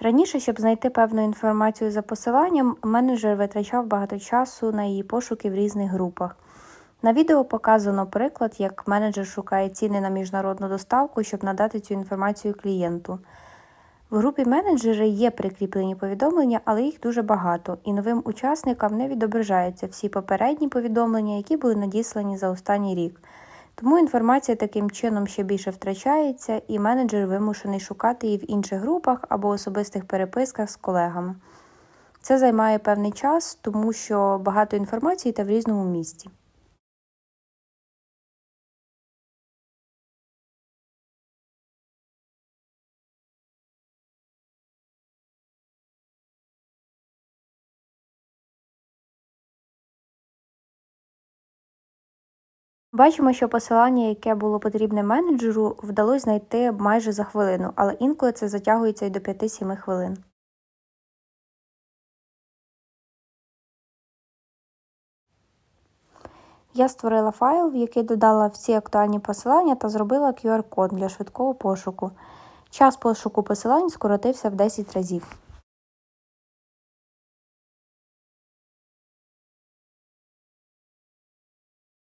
Раніше, щоб знайти певну інформацію за посиланням, менеджер витрачав багато часу на її пошуки в різних групах. На відео показано приклад, як менеджер шукає ціни на міжнародну доставку, щоб надати цю інформацію клієнту. В групі менеджери є прикріплені повідомлення, але їх дуже багато, і новим учасникам не відображаються всі попередні повідомлення, які були надіслані за останній рік. Тому інформація таким чином ще більше втрачається, і менеджер вимушений шукати її в інших групах або особистих переписках з колегами. Це займає певний час, тому що багато інформації та в різному місці. Бачимо, що посилання, яке було потрібне менеджеру, вдалося знайти майже за хвилину, але інколи це затягується й до 5-7 хвилин. Я створила файл, в який додала всі актуальні посилання та зробила QR-код для швидкого пошуку. Час пошуку посилань скоротився в 10 разів.